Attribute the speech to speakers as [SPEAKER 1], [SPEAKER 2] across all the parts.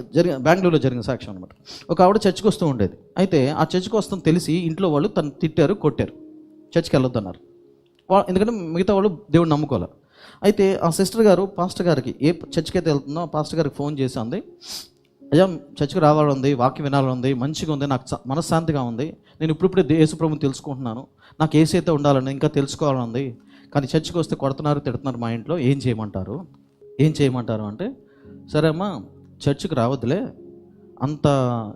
[SPEAKER 1] జరిగిన బెంగళూరులో జరిగిన సాక్ష్యం అనమాట ఒక ఆవిడ చర్చికి వస్తూ ఉండేది. అయితే ఆ చర్చికి వస్తాం తెలిసి ఇంట్లో వాళ్ళు తను తిట్టారు కొట్టారు. చర్చికి వెళ్ళొద్దు అన్నారు వా- ఎందుకంటే మిగతా వాళ్ళు దేవుడు నమ్ముకోవాలి. అయితే ఆ సిస్టర్ గారు పాస్టర్ గారికి ఏ చర్చికి అయితే వెళ్తుందో ఆ పాస్టర్ గారికి ఫోన్ చేసి అంది అయ్యా చర్చికి రావాలని వాక్యం వినాలని ఉంది మంచిగా ఉంది నాకు మనశ్శాంతిగా ఉంది. నేను ఇప్పుడిప్పుడే దే- తెలుసుకుంటున్నాను. నాకు ఏసీ అయితే ఉండాలని ఇంకా తెలుసుకోవాలని ఉంది. కానీ చర్చికి వస్తే కొడుతున్నారు తిడుతున్నారు మా ఇంట్లో ఏం చేయమంటారు? ఏం చేయమంటారు? అంటే సరే అమ్మా చర్చికి రావద్దులే. అంత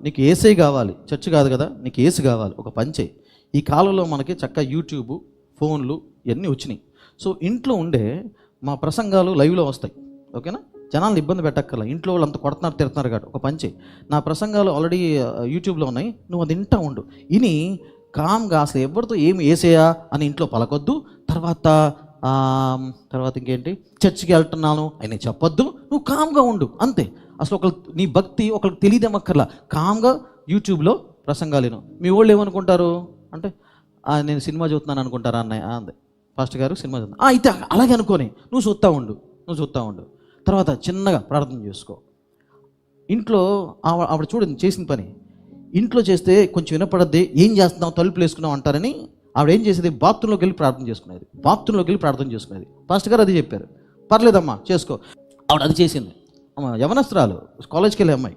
[SPEAKER 1] నీకు ఏసీ కావాలి. చర్చ్ కాదు కదా నీకు ఏసీ కావాలి. ఒక పంచే ఈ కాలంలో మనకి చక్కగా యూట్యూబ్ ఫోన్లు ఇవన్నీ వచ్చినాయి. సో ఇంట్లో ఉండే మా ప్రసంగాలు లైవ్లో వస్తాయి. ఓకేనా? జనాలను ఇబ్బంది పెట్టక్కర్లా. ఇంట్లో వాళ్ళు అంత కొడుతున్నారు తిడుతున్నారు కాబట్టి ఒక పంచే నా ప్రసంగాలు ఆల్రెడీ యూట్యూబ్లో ఉన్నాయి. నువ్వు అది వింటా ఉండు. ఇని కామ్గా అసలు ఎవరితో ఏమి వేసేయా అని ఇంట్లో పలకొద్దు. తర్వాత తర్వాత ఇంకేంటి? చర్చికి వెళ్తున్నాను. అని చెప్పొద్దు. నువ్వు కామ్గా ఉండు. అంతే. అసలు ఒకరు నీ భక్తి ఒకరికి తెలియదేమక్కర్లా కామ్గా యూట్యూబ్లో ప్రసంగాలేను మీ వాళ్ళు ఏమనుకుంటారు? అంటే నేను సినిమా చూస్తున్నాను అనుకుంటారా? అన్నయ్య అందే అంది గారు సినిమా చూస్తున్నా. అయితే అలాగే అనుకోని. నువ్వు చూస్తూ ఉండు. నువ్వు చూస్తూ ఉండు. తర్వాత చిన్నగా ప్రార్థన చేసుకో. ఇంట్లో ఆవిడ చూడండి చేసిన పని. ఇంట్లో చేస్తే కొంచెం వినపడద్ది. ఏం చేస్తున్నావు? తలుపులు వేసుకున్నావు అంటారని ఆవిడ ఏం చేసేది? బాత్రూంలోకి వెళ్ళి ప్రార్థన చేసుకునేది. బాత్రూంలోకి వెళ్ళి ప్రార్థన చేసుకునేది. ఫాస్ట్ గారు అది చెప్పారు. పర్లేదమ్మా చేసుకో. ఆవిడ అది చేసింది. యవనస్త్రాలు కాలేజ్కి వెళ్ళే అమ్మాయి.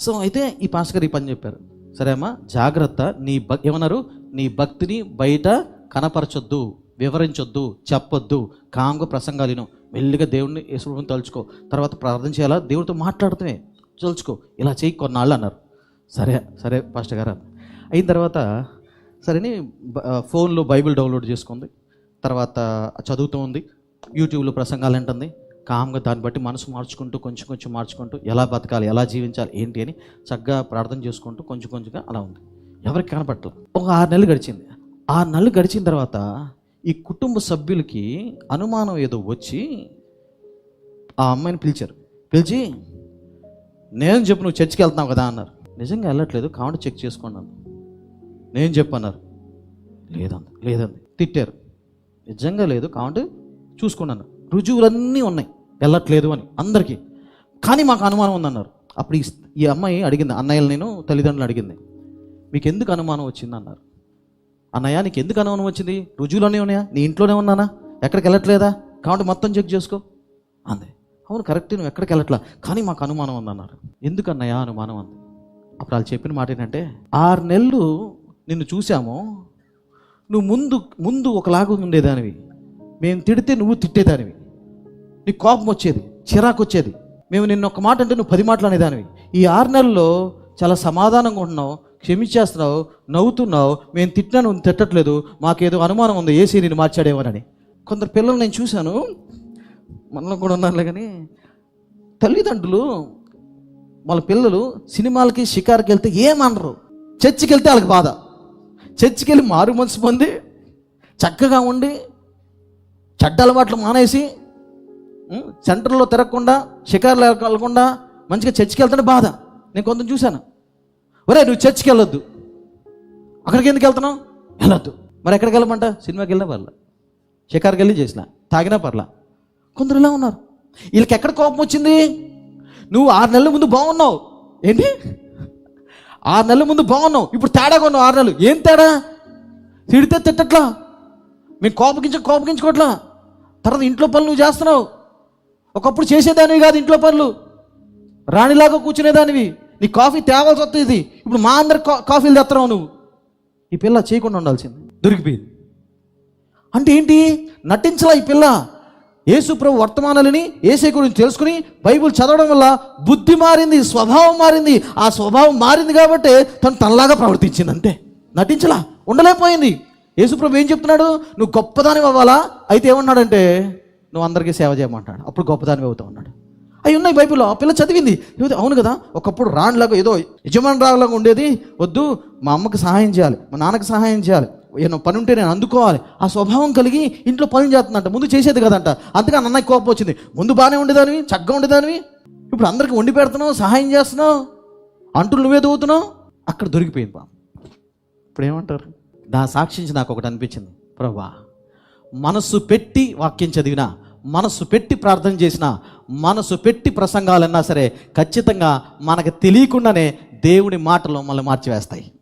[SPEAKER 1] సో అయితే ఈ పాస్ గారు ఈ పని చెప్పారు. సరే అమ్మా జాగ్రత్త నీ భక్ ఏమన్నారు? నీ భక్తిని బయట కనపరచొద్దు వివరించొద్దు చెప్పొద్దు కామ్గా ప్రసంగాలు విను. మెల్లిగా దేవుడిని యేసుప్రభుని తలుచుకో. తర్వాత ప్రార్థన చేయాలా? దేవుడితో మాట్లాడుతూనే తలుచుకో. ఇలా చేయి కొన్నాళ్ళు అన్నారు. సరే సరే పాస్టర్ గారు. అయిన తర్వాత సరేని బ- ఫోన్లో బైబిల్ డౌన్లోడ్ చేసుకుంది. తర్వాత చదువుతూ ఉంది. యూట్యూబ్లో ప్రసంగాలు వింటుంది. కామ్గా దాన్ని బట్టి మనసు మార్చుకుంటూ కొంచెం కొంచెం మార్చుకుంటూ ఎలా బతకాలి ఎలా జీవించాలి ఏంటి అని చక్కగా ప్రార్థన చేసుకుంటూ కొంచెం కొంచెంగా అలా ఉంది. ఎవరికి కనపట్ల ఒక ఆరు నెలలు గడిచింది. ఆరు నెలలు గడిచిన తర్వాత ఈ కుటుంబ సభ్యులకి అనుమానం ఏదో వచ్చి ఆ అమ్మాయిని పిలిచారు. పిలిచి నేను చెప్పు నువ్వు చర్చికి వెళ్తున్నావు కదా అన్నారు. నిజంగా వెళ్ళట్లేదు కావండి చెక్ చేసుకోండి అన్న నేను చెప్పన్నారు లేదండి లేదండి తిట్టారు. నిజంగా లేదు కావండి చూసుకున్నాను రుజువులన్నీ ఉన్నాయి. వెళ్ళట్లేదు అని అందరికీ. కానీ మాకు అనుమానం ఉందన్నారు. అప్పుడు ఈ అమ్మాయి అడిగింది అన్నయ్యలు నేను తల్లిదండ్రులు అడిగింది. మీకు ఎందుకు అనుమానం వచ్చింది అన్నారు. అన్నయ్య నీకు ఎందుకు అనుమానం వచ్చింది? రుజువులోనే ఉన్నాయా? నీ ఇంట్లోనే ఉన్నానా? ఎక్కడికి వెళ్ళట్లేదా? కాబట్టి మొత్తం చెక్ చేసుకో అంది. అవును కరెక్ట్ నువ్వు ఎక్కడికి వెళ్ళట్లా? కానీ మాకు అనుమానం ఉందన్నారు. ఎందుకు అన్నయ్య అనుమానం? అంది. అప్పుడు వాళ్ళు చెప్పిన మాట ఏంటంటే ఆరు నెలలు నిన్ను చూసాము నువ్వు ముందు ముందు ఒకలాగా ఉండేదానివి. మేము తిడితే నువ్వు తిట్టేదానివి. నీ కోపం వచ్చేది చిరాకు వచ్చేది. మేము నిన్న ఒక మాట అంటే నువ్వు పది మాటలు అనేదానివి. ఈ ఆరు నెలల్లో చాలా సమాధానంగా ఉంటున్నావు క్షమించేస్తున్నావు నవ్వుతున్నావు మేము తిట్టినా నువ్వు తిట్టట్లేదు మాకేదో అనుమానం ఉంది ఏసీ నేను మార్చాడేమోనని కొందరు పిల్లలు నేను చూశాను. మనలో కూడా ఉన్నారులే కానీ తల్లిదండ్రులు వాళ్ళ పిల్లలు సినిమాలకి షికార్కి వెళ్తే ఏమనరు. చర్చికి వెళ్తే వాళ్ళకి బాధ. చర్చికి వెళ్ళి మారు మనసు పొంది చక్కగా ఉండి చెడ్డ అలవాట్లు మానేసి సెంటర్లో తిరగకుండా షికార్లు వెళ్ళకుండా మంచిగా చర్చికి వెళ్తుంటే బాధ. నేను కొంత చూశాను. ఒరే నువ్వు చర్చికి వెళ్ళొద్దు. అక్కడికి ఎందుకు వెళ్తున్నావు? వెళ్ళొద్దు. మరి ఎక్కడికి వెళ్ళమంట? సినిమాకి వెళ్ళినా పర్లా. షికార్కి వెళ్ళి చేసిన. తాగినా పర్లా. కొందరు ఇలా ఉన్నారు. వీళ్ళకి ఎక్కడ కోపం వచ్చింది? నువ్వు ఆరు నెలల ముందు బాగున్నావు. ఏంటి? ఆరు నెలల ముందు బాగున్నావు. ఇప్పుడు తేడాగా ఉన్నావు ఆరు నెలలు. ఏం తేడా? తిడితే తిట్టట్లా. మేము కోపగించ కోపగించుకోవట్లా తర్వాత ఇంట్లో పనులు నువ్వు చేస్తున్నావు. ఒకప్పుడు చేసేదానివి కాదు ఇంట్లో పనులు. రాణిలాగా కూర్చునేదానివి. నీ కాఫీ తేవాల్సి వస్తుంది ఇప్పుడు మా అందరి కా- కాఫీలు తెస్తున్నావు నువ్వు. ఈ పిల్ల చేయకుండా ఉండాల్సింది. దొరికిపోయింది. అంటే ఏంటి? నటించలా ఈ పిల్ల. యేసు ప్రభు వర్తమానాలని ఏసే గురించి తెలుసుకుని బైబిల్ చదవడం వల్ల బుద్ధి మారింది స్వభావం మారింది. ఆ స్వభావం మారింది కాబట్టి తను తనలాగా ప్రవర్తించింది అంతే. నటించలా. ఉండలేకపోయింది. యేసు ప్రభు ఏం చెప్తున్నాడు? నువ్వు గొప్పదాని అవ్వాలా? అయితే ఏమన్నాడంటే నువ్వు అందరికీ సేవ చేయమంటాడు. అప్పుడు గొప్పదాని అవుతా ఉన్నాడు. అవి ఉన్నాయి బైబిల్లో. ఆ పిల్ల చదివింది. ఏదో అవును కదా ఒకప్పుడు రాణిలాగా ఏదో యజమాని రాలాగా ఉండేది. వద్దు మా అమ్మకి సహాయం చేయాలి మా నాన్నకి సహాయం చేయాలి. ఏదో పని ఉంటే నేను అందుకోవాలి. ఆ స్వభావం కలిగి ఇంట్లో పని చేస్తుందంట. ముందు చేసేది కదంట. అందుకని అన్నయ్య కోపం వచ్చింది. ముందు బాగానే ఉండేదానివి చక్కగా ఉండేదానివి. ఇప్పుడు అందరికి వండి పెడుతున్నావు సహాయం చేస్తున్నావు అంటూ నువ్వే దూవుతున్నావు అక్కడ దొరికిపోయింది బా ఇప్పుడు ఏమంటారు? దా సాక్షించి నాకు ఒకటి అనిపించింది. ప్రభా మనస్సు పెట్టి వాక్యం చదివినా మనసు పెట్టి ప్రార్థన చేసిన మనసు పెట్టి ప్రసంగాలన్నా సరే ఖచ్చితంగా మనకు తెలియకుండానే దేవుడి మాటలు మనల్ని మార్చివేస్తాయి.